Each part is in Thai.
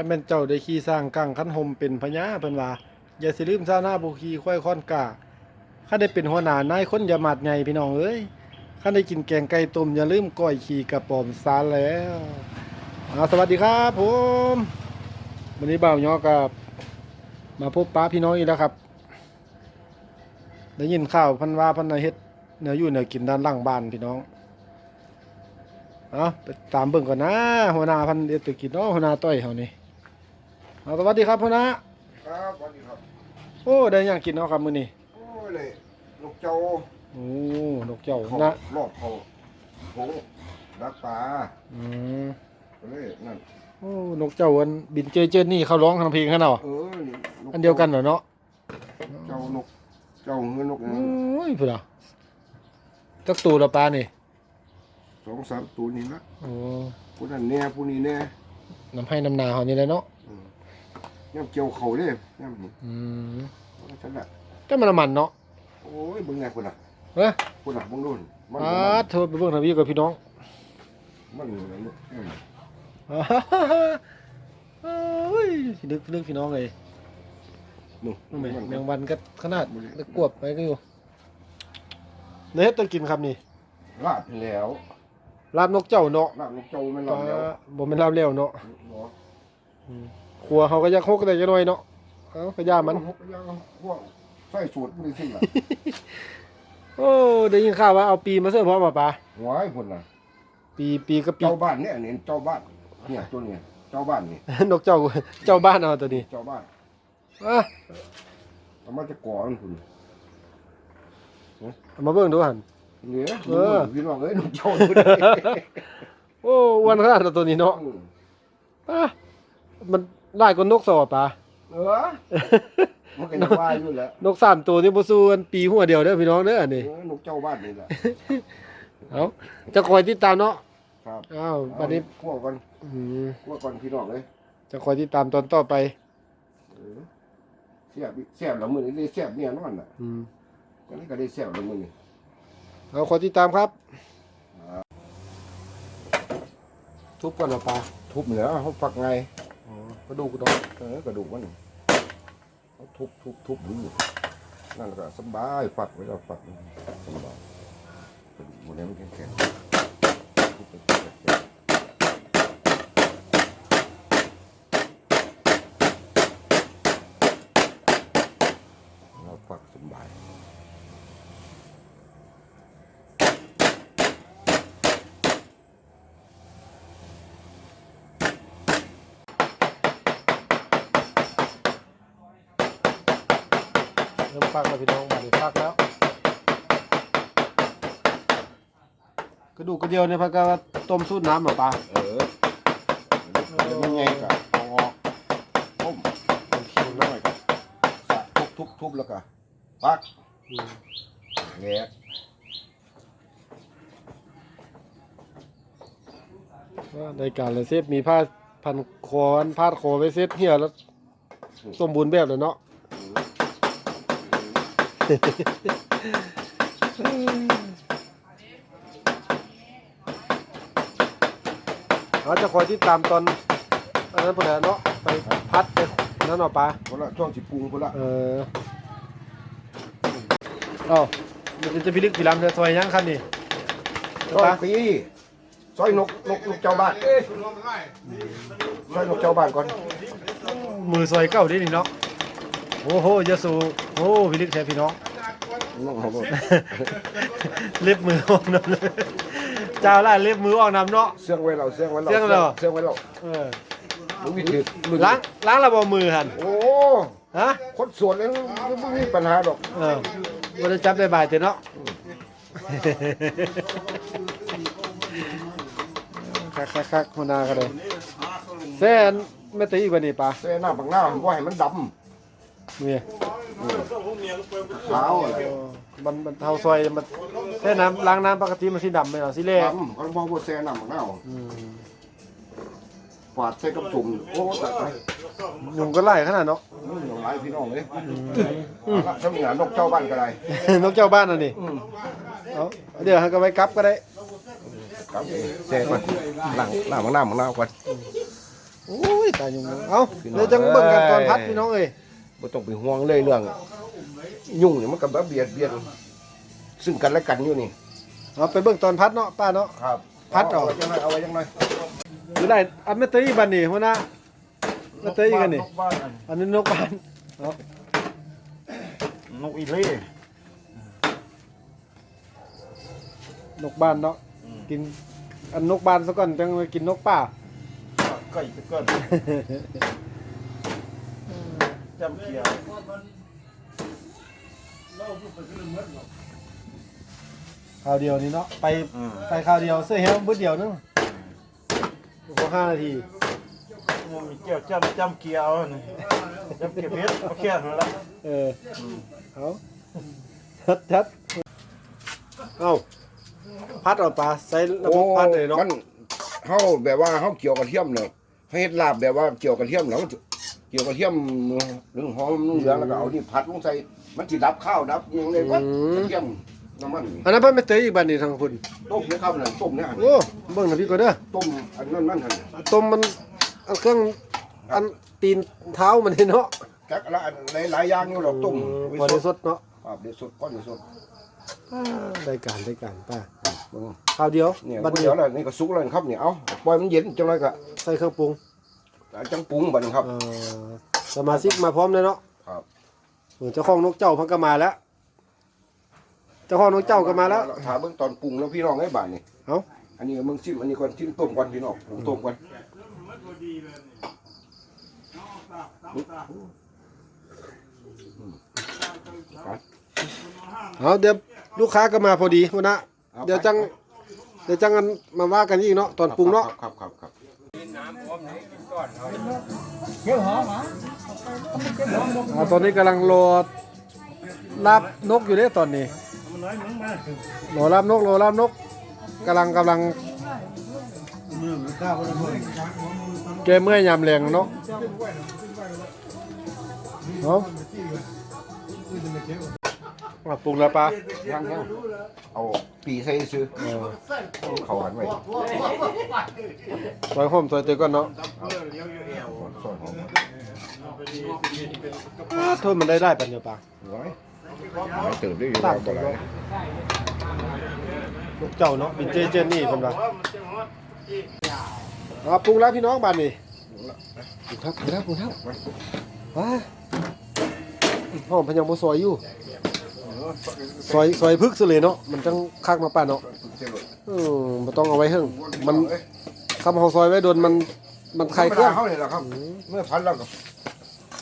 คันแม่นเจ้าได้ขี่สร้างกังคันหมเป็นพญาเพิ่นว่าอย่าสิลืมซาหน้าผู้ขี่ค่อยค้อนกาคันได้เป็นหัวหน้านายคนอย่ามาดใหญ่พี่น้องเอ้ยคันได้กินแกงไก่ต้มอย่าลืมก้อยขี่กระป๋อมซาแล้วสวัสดีครับผมวันนี้บ่าวยอกับมาพบป้าพี่น้องอีกแล้วครับได้ยินข่าวพันว่าพันนาเฮ็ดเนื้ออยู่เนื้อกินด้านล่างบ้านพี่น้องเอาไปตามเบิ่งก่อนนะหัวหน้าพันเอ็ดตุกินเนาะหัวหน้าต้อยเฮานี่ เอาสวัสดีครับหัวหน้าครับสวัสดีครับ โอ้ได้หยังกินเนาะครับมื้อนี้โอ้ยเลยลูกเจ้าโอ้นกเจ้าเขานะรอบเขาโหรักปลาอืมก็เลยนั่น โอ้นกเจ้าอันบินเจอเจอนี่เขาร้องทางเพลงเขาเนาะเออนี่กอันเดียวกันเหรอเนาะเจ้านก เจ้าเงินนกโอ้ยพุ่นน่ะจักตูละปลานี่สองสามตัวนี่ละโอ้ผู้นั้นแน่ผู้นี้แน่น้ำให้น้ำนาเฮานี่แหละเนาะอืม ย่ำเกี่ยวเขาเด้ย่ำนี่อืมฉันละแต่มันน้ำมันเนาะโอ้ยเบิ่งไงคนน่ะเอ้ยคนน่ะเบิ่งรุ่นมันอ่าโทษไปเบิ่งทางนี้กับพี่น้องมันมันอืมอ่าฮ่าฮ่าฮ่าโอ้ยนึกนึกพี่น้องเลยนู่นแมมันแมงวันก็ขนาดตะกวบไปก็อยู่เนื้อต้องกินครับนี่ลาดไปแล้วลาบนกเจ้าเนาะลาดนกเจ้ามันปลาลาดแล้วบ่แม่นลาบแล้วเนาะเนาะ ครัวเขาก็อยักฮกได้จักหน่อยเนาะเอ้าก็ย่ามัน พวกพวกใส่สูตรมันสิล่ะ โอ้ได้ยินข่าวว่าเอาปีมาเสิร์ฟพร้อมป่ะปลาหวายพุ่นน่ะ ปีปีกับปี เจ้า บ้านเนี่ยเนี่ยเจ้าบ้านเนี่ยตัวเนี่ยเจ้าบ้านนี่นกเจ้าเจ้าบ้านเอาตัวนี้เจ้าบ้านอะเอามาจะก่อนคุณเอามาเบิ่งดูหั่นเหลือเออ พี่น้องเอ้ยน้องเจ้าตัวนี้โอ้อ้วันขนาดนั้นตัวนี้เนาะอะมัน ได้กว่านกสอบปลาเออมันก็จะว่าอยู่แหล้วนกสามตัวนี่บ่สู้กันปีหัวเดียวเด้อพี่น้องเด้ออันนี้นกเจ้าบ้านนี่แหละ เอาจะคอยติดตามเนาะครับอ้าวบัดนี้คั่วก่อนอืมคั่วก่อนพี่น้องเลยจะคอยติดตามตอนต่อไปเออเสียบอีกเสียบแล้วมือนี้ได้เสียบเนี่ยนอนน่ะอืมก็นี่ก็ได้เสียบแล้วมือนี้เอาคอยติดตามครับ ทุบก่อนเหรอปลาทุบเหนือเขาฝักไงอ๋อก ระดูกดอกเออกระดูกมันเขาทุบทุบทุบดูนั่นก็สบายฝัดไว้เราฝัดสบายกระดูกมันนี้มันแข็งๆทุบไปแข็งๆเราฝักสบาย เริ่มฟักแล้วพี่น้องมาดิฟักแล้ว กระดูกกระเดียวเนี่ยพักก็ต้มสูตรน้ำเหรอปลาเออเดี๋ยวมันไงก็เอาออกต้มมันเคี่ยวน้อยก็สะทุบทุบทุบแล้วก็ปักอืมแงะว่าในการเลยเซฟมีผ้าพันคออันพาดคอไว้เซฟเหี่ยแล้วสมบูรณ์แบบเลยเนาะ เราจะคอยติดตามตอนอันนั้นพอดีเนาะไปพัดไปนั่นเนาะปลาคนละช่วงสิปรุงคนละเออเอ้ามันจะพิลึกพิลำจะซอยยังครับนี่ซอยปีซอยนกนกนกเจ้าบ้านซอยนกเจ้าบ้านก่อนมือซอยเก้าดินี่เนาะ โอ้โหยะสูโอ้พิลึกแท้พี่น้องนกเขาบอกเล็บมือออกน้ำเลยเจ้าล่ะเล็บมือออกน้ำเนาะ เสื่องไว้เราเสื่องไว้เราเสื่องเรา เสื่องไว้เราเออลูกวิถีรุ่นล้างล้างระบบมือหันโอ้ฮะคนสวนนั้นไม่มีปัญหาหรอกเออบ่ได้จับได้บ่ายเตเนาะคักคักคักหัวหน้าก็เลยแซ่นไม่ตีอีกว่านี่ปะเส้นหน้าบางหน้าผมว่าให้มันด นี่ำขาวอะไรเออมันมันเท่าซอยมันแค่น้ำล้างน้ำปกติมันสีดำไหมเหรอสีเหล่ดำเขาบอกว่าเส้นหน้าบางหน้าอืมฝาดใส่กับสุ่มโอ้แต่ไปยุงก็ไล่ขนาดเนาะอืมหลายพี่น้องเลยเอาละถ้ามีหานกเจ้าบ้านก็ได้นกเจ้าบ้านน่ะนี่อืมเอาเดี๋ยวให้ก็ไว้กลับก็ได้ครับเซ่ก่อนหลังหน้าบางหน้าบางหน้าก่อนโอ้ยตายยุ่งเอ้าเดี๋ยวจังเบิ่งกันตอนพัดพี่น้องเอ้ย บ่ต้องไปห่วงเลยเรื่อง ยุ่งนี่มันก็แบบเบียดเบียน ซึ่งกันและกันอยู่นี่ เอาไปเบิ่งตอนพัดเนาะป้าเนาะ ครับพัดออกเาไว้จังไดเอาไว้จังไดอยู่ได้อันแม่เตยบัดนี้หัวหน้าแม่เตยกันนี่กบ้านอันอันนี้นกบานเนาะนกอีเล่นกบานเนาะกินอันนกบานซะก่อนจังไปกินนกป่าไก่จะเกิด จำเกียวคราวเดียวนี่เนาะไปอืม ไปคราวเดียวเสื้อเฮลบึดเดียวนึงพอห้านาทีมันมีเกี่ยวจำจำเกียวนี่จำเกียวเพชรมาแค่นั้นละเออเอาชัดชัดเอ้าพัดเอาปลาใส่ระบบพัดเลยเนาะมันเฮาแบบว่าเฮาเกี่ยวกระเทียมเนาะเฮาเฮ็ดลาบแบบว่าเกี่ยวกระเทียมแล้ว เกี่ยวกระเทียมเรื่องหอมเรื่องเหลืองแล้วก็เอานี่ผัดลงใส่มันสิดับข้าวดับอิหยังเลยว่ากระเทียมน้ำมันนี่อันนั้นเพิ่นไม่เตยอีกบัดนี้ทางคุณต้มเนี่ยครับนั่นต้มเนี่ยโอ้เบิ่งหน่อยพี่ก็เด้อต้มอันนั้นนั่นหั่นต้มมันอันเครื่องอันตีนเท้ามันนี่เนาะจักละอันหลายๆอย่างอยู่ดอกต้มพอได้สดเนาะครับเดี๋ยวสดก้อนเดี๋ยวสดได้การได้การป้าเบิ่งคราวเดียวเนี่ยบัดเดี๋เดียยววแล้วนี่ก็สุกแล้วครับเนี่ยเอาปล่อยมันเย็นจังไรก็ใส่เครื่องปรุง จังปรุงบัดนี้ครับ เอ่อสมาชิกมาพร้อมเลยเนาะครับเจ้าของนกเจ้าเพังก็มาแล้ว เจ้าของนกเจ้าก็มาแล้ว ถามเบิ่งตอนปรุงแล้วพี่น้องได้บาดนี่เอ้า อันนี้ก็มึงชิมอันนี้ก่อนชิมต้มก่อนพี่น้องผมต้มก่อนเอาเดี๋ยวลูกค้าก็มาพอดีหัวหนะเดี๋ยวจัง เดี๋ยวจังกันมาว่ากันอีกเนาะตอนปรุงเนาะ ครับครับครับ อ่าตอนนี้กำลังรอลาบนกอยู่เด้ตอนนี้รอลาบนกรอลาบนกกำลังกำลังแกเมื่อยยามแรงเนาะเนาะ อะปรุงแล้วปะย่างย่างเอาปีใส่ซื้อเออเขาหันไว้ซอยหอมซอยเตยก่อนเนาะซอยหอมอ้าโทษมันได้ได้ปันเดียวปะไว้ไว้เติมได้อยู่แล้วบ่ไรลูกเจ้าเนาะเป็นเจเจนนี่เพิ่นว่าอ่าปรุงแล้วพี่น้องบ้านนี่ปรุงครับปรุงแล้วปรุงแล้วว้าหอมเพันยังบ่ซอยอยู่ ซอยซอยพึกซะเลยเนาะมันจังคักมาป่านเนาะอืมบ่ต้องเอาไว้เฮิงมันคำเฮาซอยไว้โดนมันมันไข่เครื่องเฮานี่แหละครับ เมื่อพันแล้วก็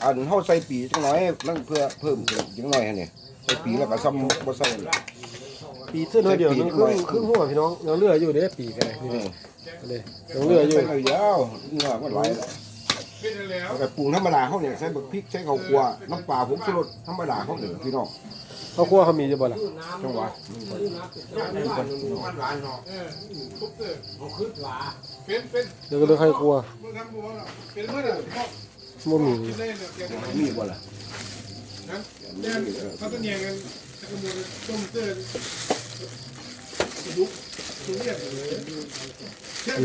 อันเฮาใส่ปีจังน้อยนั่นเพื่อเพิ่มจังน้อยฮะนี่ใส่ปีแล้วก็ซ้ำบ่ใส่ปีเสื้อน้อยเดียวนึงครึ่งครึ่งหัวพี่น้องยังเหลืออยู่เด้ปีก็ได้นี่นี่ยังเหลืออยู่ใส่เลยยาวเนื้อมันหลายแล้วแล้วก็ปรุงธรรมดาเฮาเนี่ยใส่บักพริกใส่ข้าวคั่วน้ำปลาผงชูรสธรรมดาเฮานี่พี่น้อง ข้าวคั่วเขามีอยู่บ่ล่ะจังหวะเดี๋ยวก็เลือกให้คั่วบ่มีมีบ่ล่ะ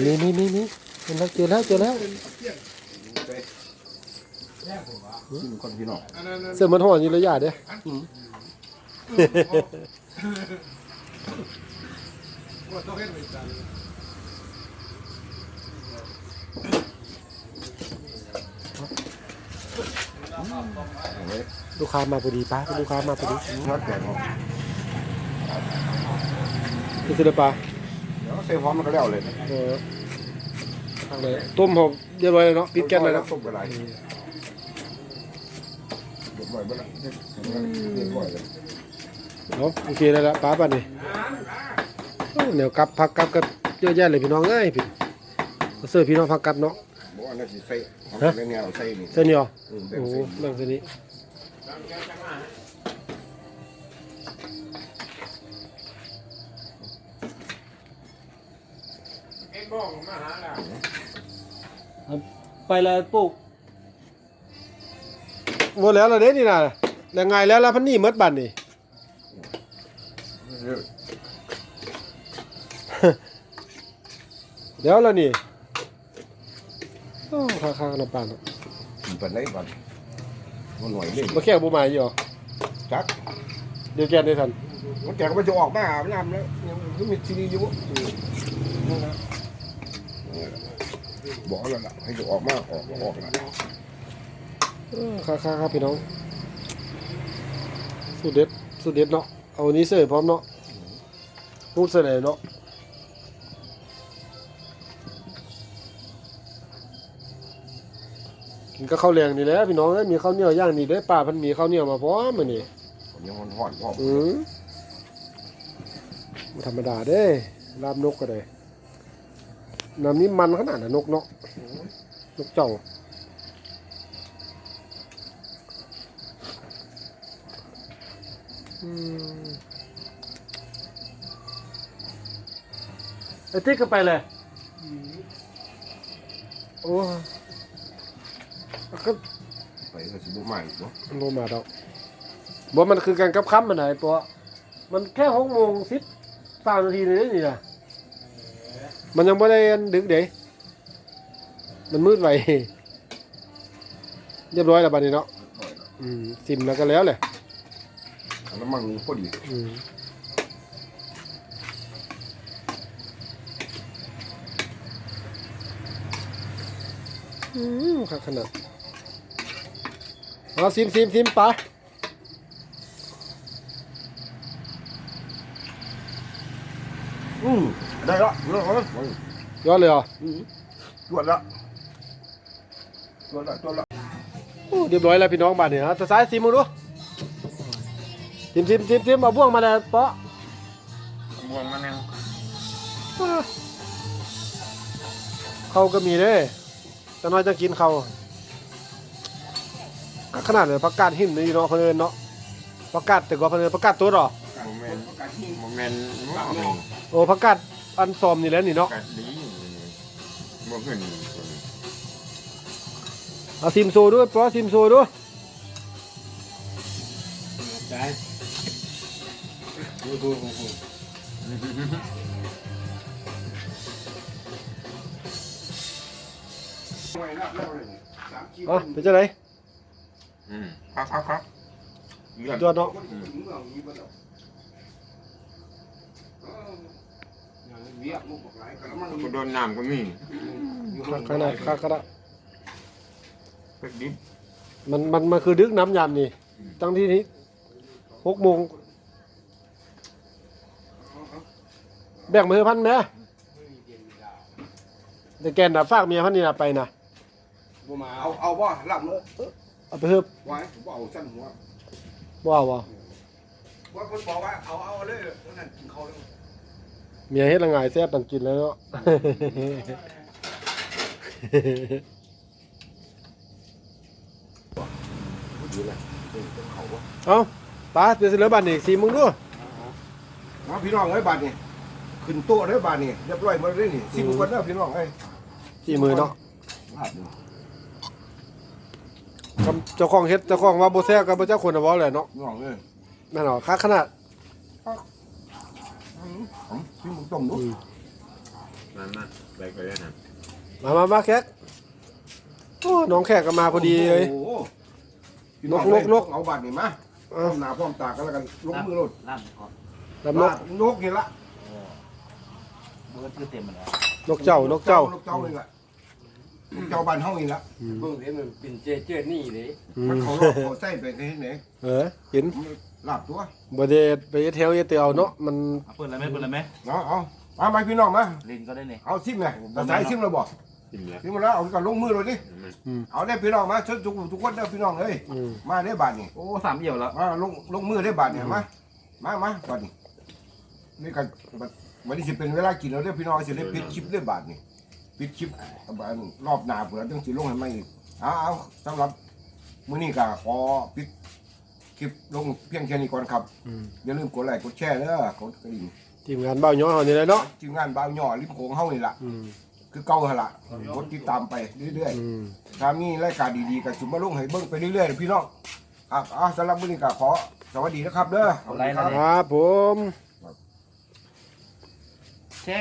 นี่นี่นี่นี่เห็นแล้วเจอแล้วเจอแล้วชิมก่อนพี่น้องเสื้อ มันห่ออยู่ระยะเด้ลูกค้ามาพอดีป้าลูกค้ามาพอดีทอดแกงออกนี่คือเด้อป้าเดี๋ยวใส่หอมมันก็แล้วเลยเออทางเลยต้มหอมเรียบร้อยเลยเนาะปิดแก๊สเลยเนาะต้มกระไรเรียบร้อยบ่ล่ะเรียบร้อยเลย เนาะโอเคได้แล้วป้าป่ะนี่โอ้เดี๋ยวกลับพักกลับกันเยอะแยะเลยพี่น้องเอ้ยพี่เอาเสื้อพี่น้องพักกลับเนาะบ่อันนั้นสิใส่หอมฮะแนวใส่นี่เส้นนี้เหรออืมแบ่งโอ้ใส่แบ่งเส้นนี้ไปแล้วปลูกหมดแล้วเหราเด้นี่นะแล้วไงแล้วแล้วพันนี่หมดบันนี่ เดี๋ยวแล้วนี่อ้ค่าค่าน้ำปลาเนาะกินไปไหนบ้านมันหน่อยเล่นบ่แค่บ่มาอยู่หรอจักเดี๋ยวแกนได้ทันมันแกก็มันจะออกมาอาบน้ำแล้วยังคือมีซีรีส์อยู่อืมนั่นนะบอกแล้วล่ะให้จะออกมาออกก็ออกนะเออค่าค่าค่าพี่น้องสุดเด็ดสุดเด็ดเนาะเอาอันนี้เสิร์ฟพร้อมเนาะ รูดเสนอเนาะกินก็ข้าวแรงนี่แหละพี่น้องเอ้ยมีข้าวเหนียวย่างนี่เด้อป้าเพันมีข้าวเหนียวมาพร้อมมื้อนี้ผมยังมันห่อนพ่อมอืมบ่ธรรมดาเด้ลาบนกก็ได้น้ำนี้มันขนาดน่ะนกเนาะนกเจ้าอืม ไอ้ติ๊กก็ไปเลยโอ้ก็ไปก็สิบ่มาอีกบ่โลมาดอกบ่มันคือการกับค้ำมันไหนตัวมันแค่หกโมงสิบสามนาทีเลยนี่นะมันยังไม่ได้ดึกเด้มันมืดไวเรียบร้อยแล้วบัดนี้เนาะอืมซิมแล้วก็แล้วแหละอันนั้นมันพอดีอืม อืมครับขนาดเอาซิมซิมซิมไปอืมได้ละเรื่องของมันยอดเลยเหรออืมตรวจละตรวจละตรวจละโอ้เรียบร้อยแล้วพี่น้องบ้านเนี่ยนะแต่ซ้ายซิมมึงดูซิมซิมซิมซิมเอาบ่วงมาแล้วเปาะบวงมันยังเขาก็มีเด้ จะน้อยจะกินเขาขนาดเลยประกาศหินนี่เนาะคนเอินเนาะประกาศแต่ก็คนเอินประกาศตัวหรอโมเมนต์โมเมนต์โอ้ประกาศอันซอมนี่แล้วนี่เนาะกัดดีบ่ขึ้นเอาซิมโซด้วยเปาะซิมโซด้วยได้ดูดูดู เอาเป็นจังไดอืมครับครับครับยอดเนาะกูโดนน้ำก็มีขนาดขนาดเป็ดดิบมันมันมันคือดึกน้ำยามนี่ ตั้งที่นี้หกโมงแบ่งมือพันแม่แต่แกนน่ะฝากเมียพันนี่น่ะไปน่ะ บ่มาเอาเอาว่าหลับเลยเอาไปเฮิบไว้ผมบ่เอาสั้นหัวบ่เอาบ่ว่าคนบอกว่าเอาเอาเลยนั่นกินเขาเลยเมียเฮ็ดละงายแซ่บต้องกินแล้วเนาะดีเลยเขาวะเอาตาเดี๋ยวสิเหลือบัตรอีกสี่มึงดูมาพี่น้องเอ้ยบาทนี่ขึ้นโต๊ะเด้อบาทนี่เรียบร้อยหมดเลยนี่สิบคนเด้อพี่น้องเอ้ยสี่มือเนาะบาทนี่ กับเจ้าของเฮ็ดเจ้าของว่าบ่แซ่บกับเจ้าคนน่ะเว้าแหละเนาะพี่น้องเอ้ยนั่นเนาะค่าขนาดผมพี่มึงต้มดูมามาไปไปเลยนะมามามาแขกโอ้น้องแขกก็มาพอดีเลย โอ้โหพี่น้องนกนกเอาบาทนี่มาพร้อมหน้าพร้อมตากันแล้วกันลงมือโลดล่ำก่อนลำนกบาทนกนี่ละเบิร์ดคือเต็มหมดแล้วนกเจ้านกเจ้านกเจ้านี่ละนก เจ้าบ้านเฮานี่ละอืมเบิ่งเห็นมันเป็นเจ๊เจ๊นี่เลยอืมันมเขาลอกเขาใส่ไปที่ไหนเออกินลาบตัวบ่ได้ไปเฮ็ดแถวเฮ็ดเตียวเนาะมันเปิดอะไรไหมเปิดอะไรไหมเอาเอามาไหมพี่น้องมาลินก็ได้เนี่ยเอาซิมไงแต่สายซิมเราบอกกินแล้วซิมมาแล้วเอากันลงมือเลยดิอืมเอาได้พี่น้องมาช่วยทุกทุกคนเด้อพี่น้องเอ้ยอืมมาได้บาทนี่โอ้สามเอี่ยวแล้วมาลงลงมือได้บาทเนี่ยมามามาบาทนี่นี่กันวันนี้สิเป็นเวลากินแล้วเด้อพี่น้องสิได้ปิดคลิปได้บาทนี่ ปิดคลิปบาทรอบหน้าเผื่อต้องสิลงให้มาอีกเอาเอาสำหรับมื้อนี้ก็ขอปิดคลิปลงเพียงแค่นี้ก่อนครับ อืมอย่าลืมกดไลค์กดแชร์เด้อกดกระดิ่งทีมงานเบ้าย้อยเฮานี่แหละเนาะทีมงานบ่าวย่อริมโขงเฮานี่ล่ะ อืมคือเก่าหั่นล่ะกดติดตามไปเรื่อยอืมๆถ้ามีรายการดีๆก็สิมาลงให้เบิ่งไปเรื่อยๆพี่น้องครับอะสำหรับมื้อนี้ก็ขอสวัสดีนะครับเด้อขอบคุณครับ ครับผม แช่